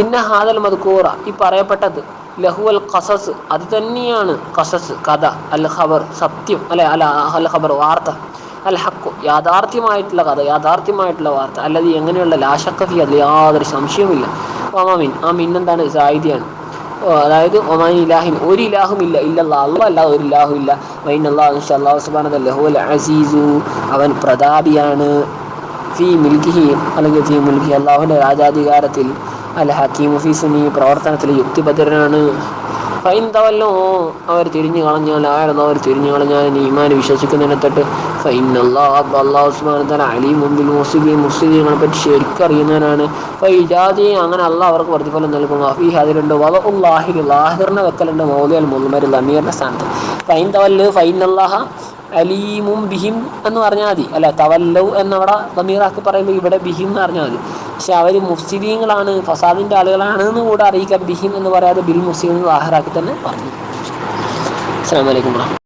ഇന്ന ഹാദൽ മദ്കൂറ ഈ പറയപ്പെട്ടത്. ലഹുവൽ ഖസസ് അത് തന്നെയാണ് ഖസസ് കഥ അൽ ഖബർ സത്യം അല്ലെ അല്ല അൽ ഖബർ വാർത്ത. അൽ ഹക്കു യാഥാർത്ഥ്യമായിട്ടുള്ള കഥ യാഥാർത്ഥ്യമായിട്ടുള്ള വാർത്ത. അല്ലാതെ എങ്ങനെയുള്ള ലാശക്കഫി അതിൽ യാതൊരു സംശയവുമില്ല. ഒമാമിൻ ആ എന്താണ് സായിദിയാണ്. അതായത് ഒമാൻ ഇലാഹിൻ ഒരു ഇലാഹും ഇല്ല ഇല്ലല്ല അള്ളാഹ് അല്ലാതെ ഒരു ഇലാഹും ഇല്ല. വൈൻ അള്ളാഹു അള്ളാഹു സുബാന ലഹുൽ അസീസു അവൻ പ്രതാപിയാണ്. ഫി മിൽക്കിഹി അല്ലെങ്കിൽ ഫി മുൽക്കി അള്ളാഹുവിന്റെ രാജാധികാരത്തിൽ അൽ ഹക്കീം ഫി സുനി പ്രവർത്തനത്തിൽ യുക്തിഭദ്രനാണ് ഫൈൻ അവർ തിരിഞ്ഞു കളഞ്ഞാൽ ആയിരുന്നു അവർ തിരിഞ്ഞു കളഞ്ഞാൽ ഇനി ഈമാൻ വിശ്വസിക്കുന്നതിനെ തൊട്ട് ഫൈൻ അള്ളാഹ് അലി മുമ്പിൽ മുസ്ലിം മുസ്ലിങ്ങളെ പറ്റി ശരിക്കും അറിയുന്നവനാണ്. ഫൈജാതി അങ്ങനെ അള്ളാഹ് അവർക്ക് പ്രതിഫലം നൽകും. അഫീ അതിലുണ്ട് വല ലാഹിറിനെ വെക്കലുണ്ട് മൗലിയൽ മുൽമരിൽ അമീറിന്റെ സ്ഥാനത്ത്. ഫൈൻ തവല്ല് ഫൈൻ അള്ളാഹ അലീമും ബിഹിം എന്ന് പറഞ്ഞാൽ മതി അല്ല തവല്ലൗ എന്നവിടെ ബമീറാക്കി പറയുമ്പോൾ ഇവിടെ ബിഹിം എന്ന് പറഞ്ഞാൽ മതി പക്ഷെ അവർ മുഫ്സിദീങ്ങളാണ് ഫസാദിൻ്റെ ആളുകളാണ് എന്ന് കൂടെ അറിയിക്കാം ബിഹിം എന്ന് പറയാതെ ബിൽ മുസ്ലിം വാഹറാക്കി തന്നെ പറഞ്ഞു അസ്സാം വലൈക്കും വർഹമത്തുള്ളാഹി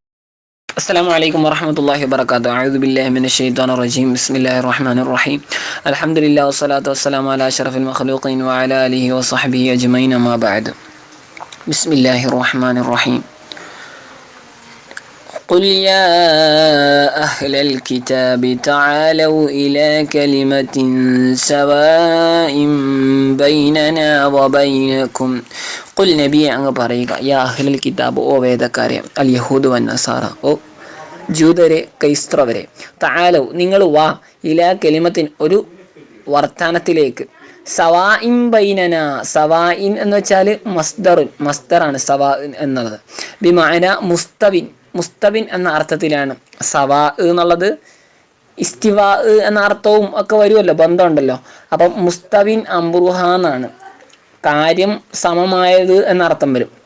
السلام عليكم ورحمة الله وبركاته أعوذ بالله من الشيطان الرجيم بسم الله الرحمن الرحيم الحمد لله والصلاة والسلام على أشرف المخلوقين وعلى آله وصحبه أجمعين ما بعد بسم الله الرحمن الرحيم قل يا أهل الكتاب تعالوا إلى كلمة سواء بيننا وبينكم قل നബി അങ്ങ് പറയുക യാ അഹ്ലൽ കിതാബ് ഓ വേദക്കാരെ അൽ യഹൂദ് വൻ നസാറ ഓ ജൂതരെ ക്രൈസ്തവരെ താലോ നിങ്ങൾ വാ ഇലാ കെലിമത്തിൻ ഒരു വർത്താനത്തിലേക്ക് സവാഇൻ ബൈനന സവാഇൻ എന്ന് വെച്ചാൽ മസ്ദറുൻ മസ്ദറാണ് സവാ എന്നുള്ളത് ബിമാന മുസ്തവിൻ മുസ്തബിൻ എന്ന അർത്ഥത്തിലാണ്. സവാ എന്നുള്ളത് ഇസ്തിവാ എന്ന അർത്ഥവും ഒക്കെ വരുമല്ലോ ബന്ധമുണ്ടല്ലോ. അപ്പം മുസ്തബിൻ അംബുറുഹ എന്നാണ് കാര്യം സമമായത് എന്ന അർത്ഥം വരും.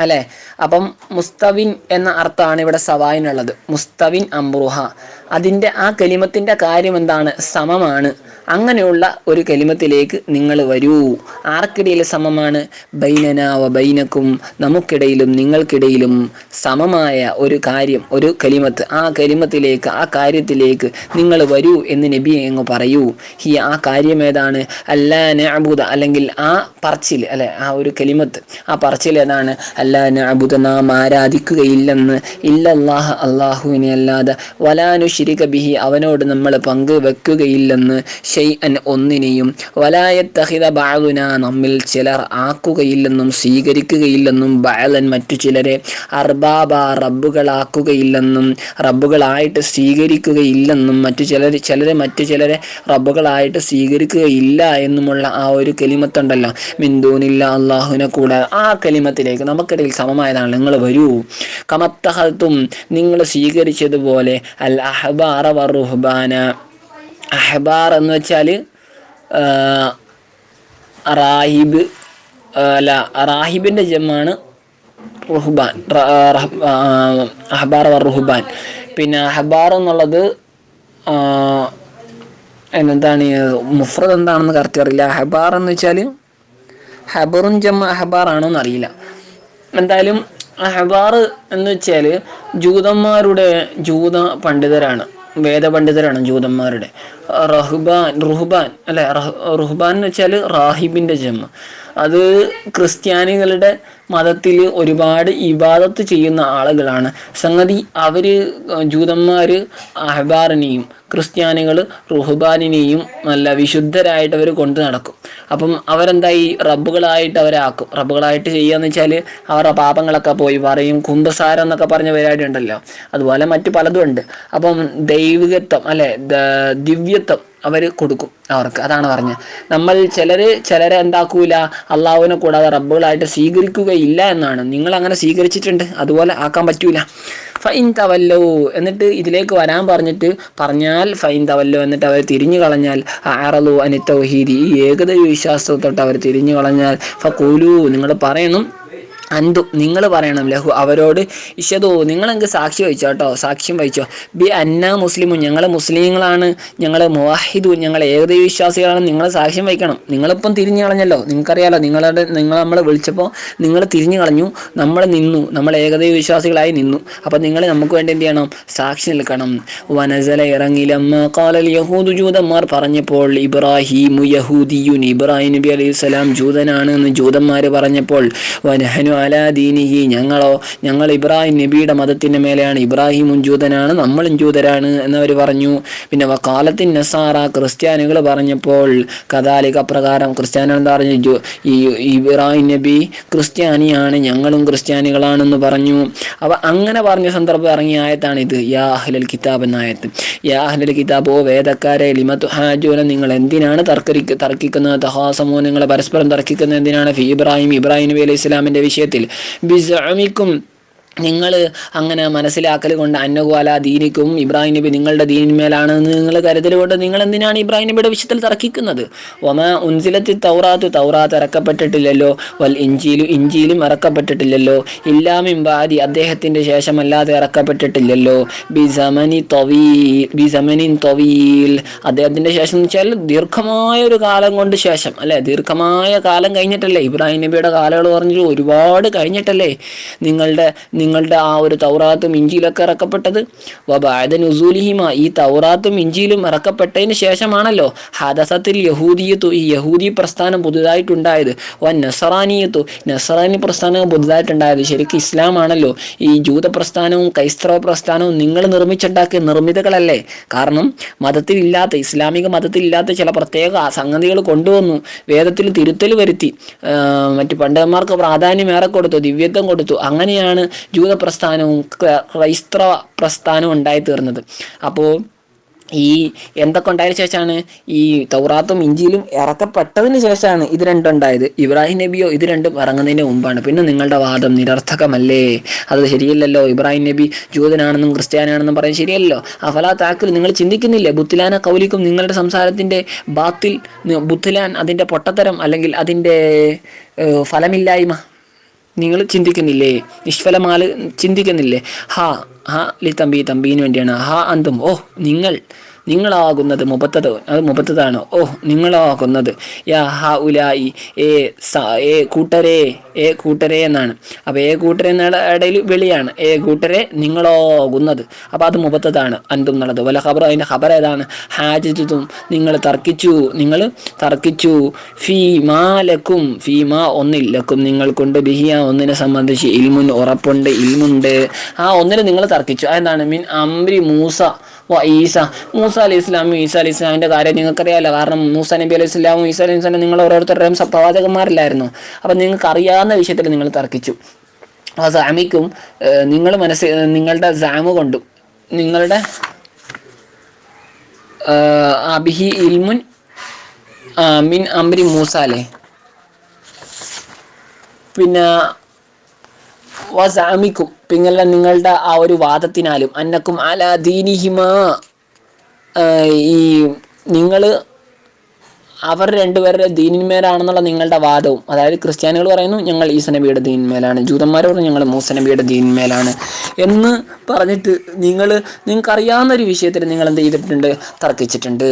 അല്ലേ? അപ്പം മുസ്തവിൻ എന്ന അർത്ഥമാണ് ഇവിടെ സവായിനുള്ളത്. മുസ്തവിൻ അംബുറുഹ അതിന്റെ ആ കലിമത്തിന്റെ കാര്യം എന്താണ്? സമമാണ്. അങ്ങനെയുള്ള ഒരു കലിമത്തിലേക്ക് നിങ്ങൾ വരൂ. ആർക്കിടയിൽ സമമാണ്? ബൈനന ബൈനക്കും നമുക്കിടയിലും നിങ്ങൾക്കിടയിലും സമമായ ഒരു കാര്യം ഒരു കലിമത്ത്. ആ കലിമത്തിലേക്ക് ആ കാര്യത്തിലേക്ക് നിങ്ങൾ വരൂ എന്ന് നബി അങ്ങ് പറയൂ. ഈ ആ കാര്യം ഏതാണ്? അല്ലാ നഅബുദ അല്ലെങ്കിൽ ആ പറച്ചിൽ അല്ലെ ആ ഒരു കലിമത്ത്. ആ പറച്ചിൽ ഏതാണ്? അല്ലാ നഅബുദ നാം ആരാധിക്കുകയില്ലെന്ന്. ഇല്ലല്ലാഹ അള്ളാഹുവിനെ അല്ലാതെ. വലാനുശിരിക ബിഹി അവനോട് നമ്മൾ പങ്ക് വെക്കുകയില്ലെന്ന്. ഷെയ് അൻ ഒന്നിനെയും വലായത്തഹിത ബാലുന നമ്മിൽ ചിലർ ആക്കുകയില്ലെന്നും സ്വീകരിക്കുകയില്ലെന്നും ബാലൻ മറ്റു ചിലരെ അർബാബ റബ്ബുകളാക്കുകയില്ലെന്നും റബ്ബുകളായിട്ട് സ്വീകരിക്കുകയില്ലെന്നും മറ്റു ചിലർ ചിലരെ മറ്റു ചിലരെ റബ്ബുകളായിട്ട് സ്വീകരിക്കുകയില്ല എന്നുമുള്ള ആ ഒരു കെലിമത്തുണ്ടല്ലോ. മിന്ദൂനില്ല അള്ളാഹുവിനെ കൂടെ ആ കെലിമത്തിലേക്ക് നമുക്കിടയിൽ സമമായതാണ്. നിങ്ങൾ വരൂ. കമത്തഹത്തും നിങ്ങൾ സ്വീകരിച്ചതുപോലെ അൽ അഹബാറ വറുഹ്ബാന. അഹബാർ എന്ന് വെച്ചാൽ റാഹിബ് അല്ല റാഹിബിന്റെ ജമാണ് റുഹ്ബാൻ അഹബാർ റുഹ്ബാൻ. പിന്നെ അഹബാർ എന്നുള്ളത് എന്താണ് മുഫ്രദ് എന്താണെന്ന് കറക്റ്റ് അറിയില്ല. അഹബാർ എന്ന് വെച്ചാൽ ഹബറും ജമ അഹബാർ ആണോ എന്നറിയില്ല എന്തായാലും അഹബാർ എന്ന് വെച്ചാൽ ജൂതന്മാരുടെ ജൂത പണ്ഡിതരാണ്. വേദപണ്ഡിതരാണ് ജൂതന്മാരുടെ. റഹ്ബാൻ റുഹ്ബാൻ അല്ലെ? റഹ്- റുഹ്ബാൻ എന്ന് വെച്ചാൽ റാഹിബിന്റെ ജമ്മ അത് ക്രിസ്ത്യാനികളുടെ മതത്തിൽ ഒരുപാട് ഇബാദത്ത് ചെയ്യുന്ന ആളുകളാണ്. സംഗതി അവർ ജൂതന്മാർ അഹബാറിനെയും ക്രിസ്ത്യാനികൾ റുഹ്ബാനിനെയും നല്ല വിശുദ്ധരായിട്ട് അവർ കൊണ്ടു നടക്കും. അപ്പം അവരെന്തായി? റബ്ബുകളായിട്ട് അവരെ ആക്കും. റബ്ബുകളായിട്ട് ചെയ്യാന്ന് വെച്ചാൽ അവരുടെ പാപങ്ങളൊക്കെ പോയി പറയും. കുംഭസാരം എന്നൊക്കെ പറഞ്ഞ പരിപാടി ഉണ്ടല്ലോ. അതുപോലെ മറ്റു പലതും ഉണ്ട്. അപ്പം ദൈവികത്വം അല്ലെ ദിവ്യത്വം അവർ കൊടുക്കും അവർക്ക്. അതാണ് പറഞ്ഞത് നമ്മൾ ചിലർ ചിലരെ എന്താക്കൂല? അള്ളാഹുവിനെ കൂടാതെ റബ്ബുകളായിട്ട് സ്വീകരിക്കുകയില്ല എന്നാണ്. നിങ്ങൾ അങ്ങനെ സ്വീകരിച്ചിട്ടുണ്ട്. അതുപോലെ ആക്കാൻ പറ്റൂല. ഫൈൻ തവല്ലോ. എന്നിട്ട് ഇതിലേക്ക് വരാൻ പറഞ്ഞിട്ട് പറഞ്ഞാൽ ഫൈൻ തവല്ലോ എന്നിട്ട് അവർ തിരിഞ്ഞു കളഞ്ഞാൽ ആറലു അനി തൗഹീദി ഈ ഏകദൈവ വിശ്വാസത്തോട്ട് അവർ തിരിഞ്ഞു കളഞ്ഞാൽ ഫൂലു നിങ്ങൾ പറയണം അന്തു നിങ്ങൾ പറയണം ലഹു അവരോട് ഇഷതോ നിങ്ങളെങ്കിൽ സാക്ഷി വഹിച്ചോ കേട്ടോ സാക്ഷ്യം വഹിച്ചോ. ബി അന്ന മുസ്ലിമും ഞങ്ങൾ മുസ്ലിങ്ങളാണ് ഞങ്ങൾ മുവാഹിദു ഞങ്ങൾ ഏകദൈവ വിശ്വാസികളാണ് നിങ്ങൾ സാക്ഷ്യം വഹിക്കണം. നിങ്ങളിപ്പം തിരിഞ്ഞു കളഞ്ഞല്ലോ നിങ്ങൾക്കറിയാലോ നിങ്ങളുടെ നിങ്ങൾ നമ്മളെ വിളിച്ചപ്പോൾ നിങ്ങൾ തിരിഞ്ഞു കളഞ്ഞു നമ്മൾ നിന്നു നമ്മൾ ഏകദൈവ വിശ്വാസികളായി നിന്നു. അപ്പം നിങ്ങൾ നമുക്ക് വേണ്ടി എന്ത് ചെയ്യണം? സാക്ഷി നിൽക്കണം. വനസല ഇറങ്ങിലമ്മ കാലൽ യഹൂദു ജൂതന്മാർ പറഞ്ഞപ്പോൾ ഇബ്രാഹിമു യഹൂദിയുൻ ഇബ്രാഹിം നബി അലൈഹി സ്വലാം ജൂതനാണ് എന്ന് ജൂതന്മാർ പറഞ്ഞപ്പോൾ വനഹനു അലാ ദീനിഹി. ഞങ്ങളോ ഞങ്ങൾ ഇബ്രാഹിം നബിയുടെ മതത്തിന്റെ മേലെയാണ്. ഇബ്രാഹിമും ജൂതനാണ് നമ്മളും ജൂതരാണ് എന്നവർ പറഞ്ഞു. പിന്നെ വക്കാലത്തിൻ നസാറ ക്രിസ്ത്യാനികൾ പറഞ്ഞപ്പോൾ കഥാലിക പ്രകാരം ക്രിസ്ത്യാനികൾ എന്താ പറഞ്ഞു? ഈ ഇബ്രാഹിം നബി ക്രിസ്ത്യാനിയാണ് ഞങ്ങളും ക്രിസ്ത്യാനികളാണെന്ന് പറഞ്ഞു. അവ അങ്ങനെ പറഞ്ഞ സന്ദർഭം ഇറങ്ങിയ ആയത്താണ് ഇത്. യാ അഹ്ലൽ കിതാബ് എന്ന ആയത്ത്. യാ അഹ്ലൽ കിതാബ് ഓ വേദക്കാരെ ലിമത്തു ഹാജൂന നിങ്ങൾ എന്തിനാണ് തർക്കരി തർക്കിക്കുന്നത്? തഹാസമോ നിങ്ങളെ പരസ്പരം തർക്കിക്കുന്നത് എന്തിനാണ്? ഫി ഇബ്രാഹിം ഇബ്രാഹിം നബി അലൈഹി ഇസ്ലാമിന്റെ വിഷയത്തിൽ ബിസഅമിക്കും നിങ്ങൾ അങ്ങനെ മനസ്സിലാക്കൽ കൊണ്ട് അന്നകുവാല ദീനിക്കും ഇബ്രാഹിം നബി നിങ്ങളുടെ ദീനിന്മേലാണെന്ന് നിങ്ങൾ കരുതൽ കൊണ്ട് നിങ്ങൾ എന്തിനാണ് ഇബ്രാഹിം നബിയുടെ വിഷയത്തിൽ തർക്കിക്കുന്നത് ഒമ ഉൻസിലത്തി തൗറാത്ത് തൗറാത്ത് ഇറക്കപ്പെട്ടിട്ടില്ലല്ലോ വൽ ഇഞ്ചിയിലും ഇഞ്ചിയിലും ഇറക്കപ്പെട്ടിട്ടില്ലല്ലോ ബാദി അദ്ദേഹത്തിന്റെ ശേഷമല്ലാതെ ഇറക്കപ്പെട്ടിട്ടില്ലല്ലോ ബിസമനി തൊവീൽ ബിസമനിൻ തൊവീൽ. അദ്ദേഹത്തിന്റെ ശേഷം എന്ന് വെച്ചാൽ ദീർഘമായ ഒരു കാലം കൊണ്ട് ശേഷം അല്ലേ? ദീർഘമായ കാലം കഴിഞ്ഞിട്ടല്ലേ ഇബ്രാഹിം നബിയുടെ കാലങ്ങൾ പറഞ്ഞു ഒരുപാട് കഴിഞ്ഞിട്ടല്ലേ? നിങ്ങളുടെ നിങ്ങളുടെ ആ ഒരു തൗറാത്തും ഇഞ്ചിയിലൊക്കെ ഇറക്കപ്പെട്ടത്. വബാദ ഈ തൗറാത്തും ഇഞ്ചിയിലും ഇറക്കപ്പെട്ടതിന് ശേഷമാണല്ലോ ഹദസത്തിൽ യഹൂദിയത്തു ഈ യഹൂദി പ്രസ്ഥാനം പുതുതായിട്ടുണ്ടായത്. വ നസറാനിയത്തു നസറാനി പ്രസ്ഥാനം പുതുതായിട്ടുണ്ടായത്. ശരിക്കും ഇസ്ലാമാണല്ലോ. ഈ ജൂത പ്രസ്ഥാനവും ക്രൈസ്തവ പ്രസ്ഥാനവും നിങ്ങൾ നിർമ്മിച്ചുണ്ടാക്കിയ നിർമ്മിതകളല്ലേ? കാരണം മതത്തിലില്ലാത്ത ഇസ്ലാമിക മതത്തിലില്ലാത്ത ചില പ്രത്യേക സംഗതികൾ കൊണ്ടുവന്നു. വേദത്തിൽ തിരുത്തൽ വരുത്തി. മറ്റു പണ്ഡിതന്മാർക്ക് പ്രാധാന്യം ഏറെ കൊടുത്തു ദിവ്യത്വം കൊടുത്തു. അങ്ങനെയാണ് ജൂത പ്രസ്ഥാനവും ക്ര- ക്രൈസ്തവ പ്രസ്ഥാനവും ഉണ്ടായി തീർന്നത് അപ്പോൾ ഈ എന്തൊക്കെ ഉണ്ടായതിനു ശേഷമാണ് ഈ തൗറാത്തും ഇഞ്ചിയിലും ഇറക്കപ്പെട്ടതിന് ശേഷമാണ് ഇത് രണ്ടും ഉണ്ടായത്. ഇബ്രാഹിം നബിയോ ഇത് രണ്ടും ഇറങ്ങുന്നതിന് മുമ്പാണ്. പിന്നെ നിങ്ങളുടെ വാദം നിരർത്ഥകമല്ലേ? അത് ശരിയല്ലല്ലോ. ഇബ്രാഹിം നബി ജൂതനാണെന്നും ക്രിസ്ത്യാനാണെന്നും പറയാൻ ശരിയല്ലോ അഫലാ താക്കിൽ നിങ്ങൾ ചിന്തിക്കുന്നില്ലേ? ബുത്തിലാന കൗലിക്കും നിങ്ങളുടെ സംസാരത്തിന്റെ ബാത്തിൽ ബുത്തിലാൻ അതിന്റെ പൊട്ടത്തരം അല്ലെങ്കിൽ അതിന്റെ ഫലമില്ലായ്മ നിങ്ങൾ ചിന്തിക്കുന്നില്ലേ? നിഷ്ഫലമാൽ ചിന്തിക്കുന്നില്ലേ? ഹാ ഹാ ലി തമ്പി തമ്പീന് വേണ്ടിയാണ്. ഹാ അന്തും. ഓ നിങ്ങൾ നിങ്ങളാകുന്നത് മുപ്പത്തത് അത് മുപ്പത്തതാണ്. ഓ നിങ്ങളാകുന്നത്. യാ ഹ ഉലായി ഏ സ ഏ കൂട്ടരേ ഏ കൂട്ടരേ എന്നാണ്. അപ്പോൾ ഏ കൂട്ടരെ എന്നുള്ള ഇടയിൽ വെളിയാണ്. ഏ കൂട്ടരെ നിങ്ങളാകുന്നത്. അപ്പോൾ അത് മുപ്പത്തതാണ്. അന്തും എന്നുള്ളത് വല്ല ഖബർ അതിന്റെ ഖബർ ഏതാണ്? ഹാജിതും നിങ്ങൾ തർക്കിച്ചു നിങ്ങൾ തർക്കിച്ചു. ഫീ മാലക്കും ഫീ മാ ഒന്നില്ലക്കും നിങ്ങൾക്കുണ്ട് ബിഹിയ ഒന്നിനെ സംബന്ധിച്ച് ഇൽമുൻ ഉറപ്പുണ്ട് ഇൽമുണ്ട്. ആ ഒന്നിനെ നിങ്ങൾ തർക്കിച്ചു. അതെന്താണ്? മീൻ അംരി മൂസ. ഈസ. മൂസ അലി ഇസ്ലാമും ഈസ അലി ഇസ്ലാമിന്റെ കാര്യം നിങ്ങൾക്കറിയാലോ. കാരണം മൂസ നബി അലൈഹി ഇസ്ലാമും ഈസ അലി ഇസ്ലാമും നിങ്ങൾ ഓരോരുത്തരുടെയും പ്രവാചകന്മാരില്ലായിരുന്നു അപ്പം നിങ്ങൾക്ക് അറിയാവുന്ന വിഷയത്തിൽ നിങ്ങൾ തർക്കിച്ചു. ആ സാമിക്കും നിങ്ങൾ മനസ്സ് നിങ്ങളുടെ സാമ് കൊണ്ടും നിങ്ങളുടെ അബിഹി ഇൽമുൻ മിൻ അംരി മൂസാലെ പിന്നെ വസാമിക്കും. പിന്നെ നിങ്ങളുടെ ആ ഒരു വാദത്തിനാലും. അന്നക്കും അല ദീനിഹിമ. ഈ നിങ്ങൾ അവർ രണ്ടുപേരുടെ ദീനിന്മേലാണെന്നുള്ള നിങ്ങളുടെ വാദവും. അതായത് ക്രിസ്ത്യാനികൾ പറയുന്നു ഞങ്ങൾ ഈസ നബിയുടെ ദീനിന്മേലാണ്. ജൂതന്മാർ പറഞ്ഞു ഞങ്ങൾ മൂസ നബിയുടെ ദീനിന്മേലാണ്. എന്ന് പറഞ്ഞിട്ട് നിങ്ങൾ നിങ്ങൾക്ക് അറിയാവുന്ന ഒരു വിഷയത്തിൽ നിങ്ങൾ എന്ത് ചെയ്തിട്ടുണ്ട്? തർക്കിച്ചിട്ടുണ്ട്.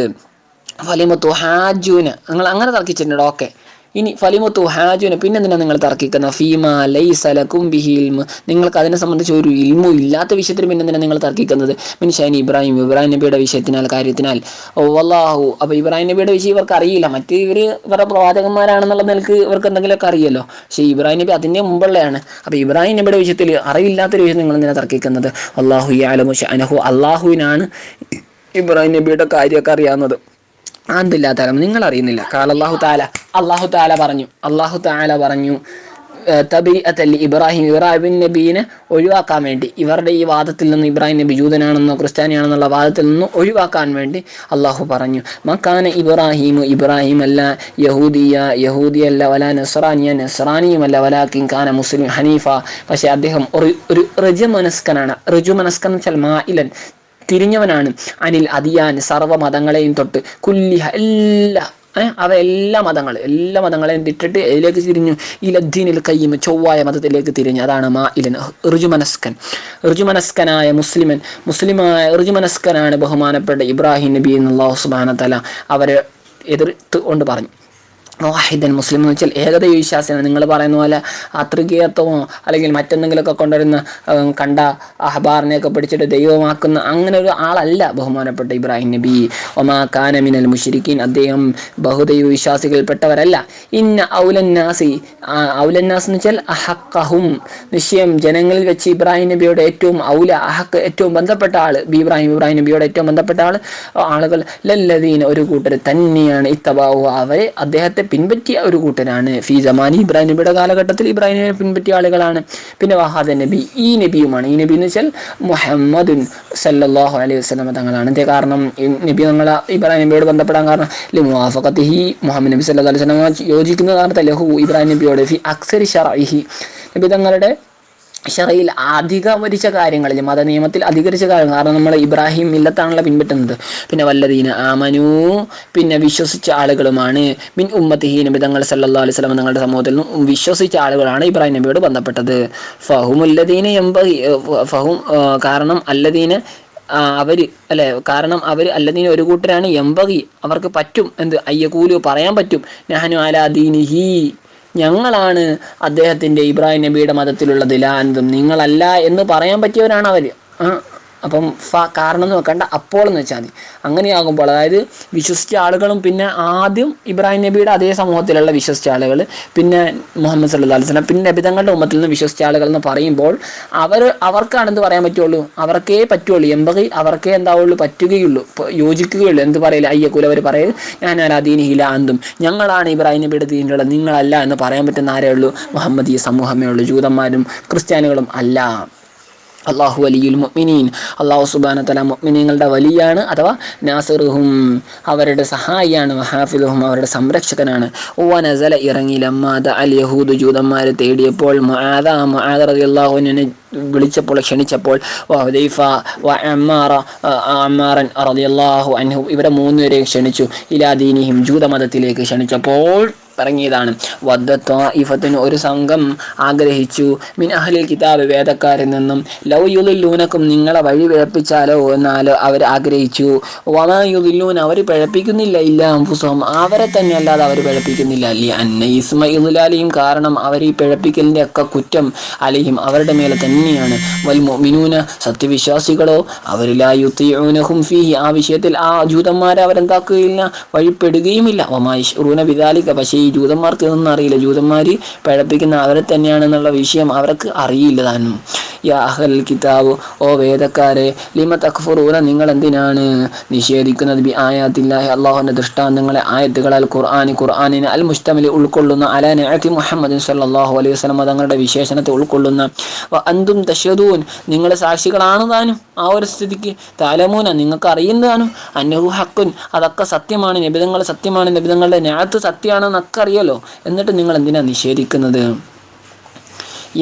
ഫലിമത്തു ഹാജൂന്. നിങ്ങൾ അങ്ങനെ തർക്കിച്ചിട്ടുണ്ട്? ഓക്കെ. ഇനി ഫലിമത്തു ഹാജുന പിന്നെ എന്തിനാണ് നിങ്ങൾ തർക്കിക്കുന്നത്? ഫീമ ലൈസലക്കും ബിഹി ഇൽമു. നിങ്ങൾക്ക് അതിനെ സംബന്ധിച്ച് ഒരു ഇൽമു ഇല്ലാത്ത വിഷയത്തിൽ പിന്നെ എന്തിനാണ് നിങ്ങൾ തർക്കിക്കുന്നത്? മിൻഷാനി ഇബ്രാഹിം. ഇബ്രാഹിം നബിയുടെ വിഷയത്തിനാൽ കാര്യത്തിനാൽ. ഓ അള്ളാഹു അപ്പോൾ ഇബ്രാഹിം നബിയുടെ വിഷയം ഇവർക്ക് അറിയില്ല. മറ്റ് ഇവർ ഇവരുടെ പ്രവാചകന്മാരാണെന്നുള്ള നിലയ്ക്ക് ഇവർക്ക് എന്തെങ്കിലുമൊക്കെ അറിയല്ലോ. പക്ഷേ ഇബ്രാഹിം നബി അതിന്റെ മുമ്പുള്ളതാണ് അപ്പോൾ ഇബ്രാഹിം നബിയുടെ വിഷയത്തിൽ അറിവില്ലാത്തൊരു വിഷയം നിങ്ങൾ എന്തിനാണ് തർക്കിക്കുന്നത്? അള്ളാഹു യാലമു അനഹു അള്ളാഹുവിനാണ് ഇബ്രാഹിം നബിയുടെ കാര്യമൊക്കെ അറിയാവുന്നത്. ആന്തില്ലാത്ത കാലം നിങ്ങൾ അറിയുന്നില്ല കാല അള്ളാഹു താല അള്ളാഹു താല പറഞ്ഞു. അള്ളാഹു താല പറഞ്ഞു തബിഅത്തല്ലി ഇബ്രാഹിം ഇബ്രാഹിം നബീനെ ഒഴിവാക്കാൻ വേണ്ടി ഇവരുടെ ഈ വാദത്തിൽ നിന്ന് ഇബ്രാഹിം നബി ജൂതനാണെന്നോ ക്രിസ്ത്യാനിയാണെന്നുള്ള വാദത്തിൽ നിന്ന് ഒഴിവാക്കാൻ വേണ്ടി അള്ളാഹു പറഞ്ഞു. മക്കാന ഇബ്രാഹിമു ഇബ്രാഹിം അല്ല യഹൂദിയ യഹൂദിയല്ല വല നസ്രാനിയ നസ്രാനിയുമല്ല വലാക്കിൻ കാന മുസ്ലിം ഹനീഫ. പക്ഷേ അദ്ദേഹം ഒരു ഒരു ഋജുമനസ്കനാണ് ഋജുമനസ്കൻ എന്ന് വെച്ചാൽ മായിലൻ തിരിഞ്ഞവനാണ്. അനിൽ അതിയാൻ സർവ മതങ്ങളെയും തൊട്ട് കുല്ലിഹ എല്ലാ അവ എല്ലാ മതങ്ങൾ എല്ലാ മതങ്ങളെയും തിട്ടിട്ട് ഇതിലേക്ക് തിരിഞ്ഞു. ഈ ലദ്ദീനിൽ കയ്യും ചൊവ്വായ മതത്തിലേക്ക് തിരിഞ്ഞു. അതാണ് മാ ഇലൻ ഋജുമനസ്കൻ. ഋജുമനസ്കനായ മുസ്ലിമൻ മുസ്ലിമായ ഋജുമനസ്കനാണ് ബഹുമാനപ്പെട്ട ഇബ്രാഹിം നബി എന്നുള്ള സുബാന തല അവരെ എതിർത്ത് കൊണ്ട് പറഞ്ഞു. വാഹിദൻ മുസ്ലിം എന്ന് വെച്ചാൽ ഏകദൈവ വിശ്വാസിയാണ്. നിങ്ങൾ പറയുന്ന പോലെ അത്രികീയത്വമോ അല്ലെങ്കിൽ മറ്റെന്തെങ്കിലുമൊക്കെ കൊണ്ടുവരുന്ന കണ്ട അഹബാറിനെയൊക്കെ പിടിച്ചിട്ട് ദൈവമാക്കുന്ന അങ്ങനെ ഒരു ആളല്ല ബഹുമാനപ്പെട്ട ഇബ്രാഹിം നബി. ഒമാ കാനമിനൽ മുഷിരിക്കീൻ അദ്ദേഹം ബഹുദൈവ വിശ്വാസികളിൽപ്പെട്ടവരല്ല. ഇന്ന ഔലന്നാസി ഔലന്നാസ് എന്ന് വെച്ചാൽ അഹക്കഹും. നിശ്ചയം ജനങ്ങളിൽ വെച്ച് ഇബ്രാഹിം നബിയുടെ ഏറ്റവും ഔല അഹക്ക് ഏറ്റവും ബന്ധപ്പെട്ട ആൾ ബി ഇബ്രാഹിം ഇബ്രാഹിം നബിയോട് ഏറ്റവും ബന്ധപ്പെട്ട ആൾ ആളുകൾ ലല്ലദീൻ ഒരു കൂട്ടർ തന്നെയാണ്. ഇത്തബാവു അവരെ അദ്ദേഹത്തെ പിൻപറ്റിയ ഒരു കൂട്ടരാണ്. ഫി ജമാനി ഇബ്രാഹിം നബിയുടെ കാലഘട്ടത്തിൽ ഇബ്രാഹിമിനെ പിൻപറ്റിയ ആളുകളാണ്. പിന്നെ വഹാദ നബി ഈ നബിയുമാണ്. ഈ നബി എന്ന് വെച്ചാൽ മുഹമ്മദ് സല്ലാഹു അലൈഹി വസ്ലമ തങ്ങളാണ്. അതേ കാരണം നബി തങ്ങൾ ഇബ്രാഹിം നബിയോട് ബന്ധപ്പെടാൻ കാരണം ലി ഹി മുഹമ്മദ് നബി സല്ലല്ലാഹു അലൈഹി വസ്ലമ യോജിക്കുന്ന കാരണത്തെ ലഹു ഇബ്രാഹിം നബിയോട് ഫി അക്സരി ഷറഇഹി നബി തങ്ങളുടെ ഷറയിൽ അധികരിച്ച കാര്യങ്ങളിൽ മത നിയമത്തിൽ അധികരിച്ച കാര്യങ്ങൾ. കാരണം നമ്മൾ ഇബ്രാഹിം മില്ലത്താണല്ലോ പിൻപറ്റുന്നത്. പിന്നെ വല്ലതീന ആമനു പിന്നെ വിശ്വസിച്ച ആളുകളുമാണ്. മിൻ ഉമ്മത്തിഹി നബി തങ്ങൾ സല്ലല്ലാഹു അലൈഹി വസല്ലം തങ്ങളുടെ സമൂഹത്തിൽ നിന്നും വിശ്വസിച്ച ആളുകളാണ് ഇബ്രാഹിം നബിയോട് ബന്ധപ്പെട്ടത്. ഫഹുമുല്ലദീന എംബഹി ഫഹും കാരണം അല്ലദീന അവർ അല്ലെ കാരണം അവർ അല്ലദീന ഒരു കൂട്ടരാണ്. എംബകി അവർക്ക് പറ്റും. എന്ത്? അയ്യകൂലു പറയാൻ പറ്റും. നഹനു അലാദീനിഹി ഞങ്ങളാണ് അദ്ദേഹത്തിന്റെ ഇബ്രാഹിം നബിയുടെ മതത്തിലുള്ള ദിലാനന്ദം നിങ്ങളല്ല എന്ന് പറയാൻ പറ്റിയവരാണ് അവർ അപ്പം ഫ കാരണം എന്ന് വെക്കണ്ട അപ്പോൾ എന്ന് വെച്ചാൽ മതി. അങ്ങനെയാകുമ്പോൾ അതായത് വിശ്വസിച്ച ആളുകളും പിന്നെ ആദ്യം ഇബ്രാഹിം നബിയുടെ അതേ സമൂഹത്തിലുള്ള വിശ്വസിച്ച ആളുകൾ പിന്നെ മുഹമ്മദ് സല്ലു അലൈഹി സ്വലം പിന്നെ നബിതങ്ങളുടെ ഉമ്മത്തിൽ നിന്ന് വിശ്വസിച്ച ആളുകൾ എന്ന് പറയുമ്പോൾ അവർ അവർക്കാണ് പറയാൻ പറ്റുള്ളൂ? അവർക്കേ പറ്റുള്ളൂ. എമ്പകി അവർക്കേ എന്താവുള്ളൂ? പറ്റുകയുള്ളൂ. യോജിക്കുകയുള്ളൂ. എന്ത് പറയില്ല അയ്യക്കൂല അവർ പറയും ഞാൻ അലാദീനിഹില അന്തും ഞങ്ങളാണ് ഇബ്രാഹിം നബിയുടെ ദീനിലുള്ള നിങ്ങളല്ല എന്ന് പറയാൻ പറ്റുന്ന ആരേ ഉള്ളൂ? മുഹമ്മദീയ സമൂഹമേ ഉള്ളൂ. ജൂതന്മാരും ക്രിസ്ത്യാനികളും അല്ല. അള്ളാഹു അലിയുൽ മൊമിനീൻ അള്ളാഹു സുബാന തല മൊമിനീങ്ങളുടെ വലിയാണ് അഥവാ നാസിറുഹും അവരുടെ സഹായിയാണ് വഹാഫിലുഹും അവരുടെ സംരക്ഷകനാണ്. വനസല ഇറങ്ങി ലമ്മാദ അൽ യഹൂദ് ജൂതന്മാരെ തേടിയപ്പോൾ മുആദ റളിയല്ലാഹുവിനെ വിളിച്ചപ്പോൾ ക്ഷണിച്ചപ്പോൾ ഹുദൈഫ വ അമ്മാറൻ അൻഹു ഇവരെ മൂന്നുപേരെയും ക്ഷണിച്ചു. ഇലാദീനിഹിം ജൂതമതത്തിലേക്ക് ക്ഷണിച്ചപ്പോൾ ഇറങ്ങിയതാണ്. വദ്ദത്വാഇഫത്തിന് ഒരു സംഘം ആഗ്രഹിച്ചു. മിൻ അഹ്ലിൽ കിതാബ് വേദക്കാരിൽ നിന്നും ലൗ യുലുല്ലൂനക്കും നിങ്ങളെ വഴി പിഴപ്പിച്ചാലോ എന്നാൽ അവർ ആഗ്രഹിച്ചു. വമാ അവർ പിഴപ്പിക്കുന്നില്ല ഇല്ല അംഫുസഹം അവരെ തന്നെ അല്ലാതെ അവർ പിഴപ്പിക്കുന്നില്ല. അല്ലേ അന്ന ഇസ്മ ഇദുലാലിയും കാരണം അവർ ഈ പിഴപ്പിക്കലിന്റെ ഒക്കെ കുറ്റം അലിയും അവരുടെ മേലെ തന്നെയാണ്. വൽ മുഅ്മിനൂന സത്യവിശ്വാസികളോ അവരിലായുത്തിയൂനഹും ഫീഹി. ആ വിഷയത്തിൽ ആ ജൂതന്മാരെ അവരെന്താക്കുകയില്ല? വഴിപ്പെടുകയുമില്ല. ഒമായിഷൂന വിദാലിക പക്ഷേ ജൂതന്മാർക്ക് ഇതൊന്നും അറിയില്ല. ജൂതന്മാർ പഴപ്പിക്കുന്ന അവരെ തന്നെയാണെന്നുള്ള വിഷയം അവർക്ക് അറിയില്ല താനും. യാ അഹൽ കിതാബ് ഓ വേദക്കാരെ ലിമ തഖ്ഫുറൂന നിങ്ങൾ എന്തിനാണ് നിഷേധിക്കുന്നത്? ബി ആയാത്തില്ലാഹി അള്ളാഹുവിന്റെ ദൃഷ്ടാന്തങ്ങളെ ആയത്തുകളാൽ ഖുർആാനി ഖുർആാനിനെ അൽ മുസ്തമിൽ ഉൾക്കൊള്ളുന്ന അല നഅത്തി മുഹമ്മദ് സല്ലല്ലാഹു അലൈഹി വസല്ലം തങ്ങളുടെ വിശേഷണത്തെ ഉൾക്കൊള്ളുന്ന അന്തും തഷദൂൻ നിങ്ങൾ സാക്ഷികളാണ് താനും. ആ ഒരു സ്ഥിതിക്ക് താലമൂന നിങ്ങൾക്ക് അറിയുന്നതാനും അന്നഹു ഹക്കുൻ അതൊക്കെ സത്യമാണ്. നിബിതങ്ങൾ സത്യമാണ്. നിബിതങ്ങളുടെ ഞാത്ത് സത്യമാണെന്നൊക്കെ അറിയാലോ എന്നിട്ട് നിങ്ങൾ എന്തിനാ നിഷേധിക്കുന്നത്?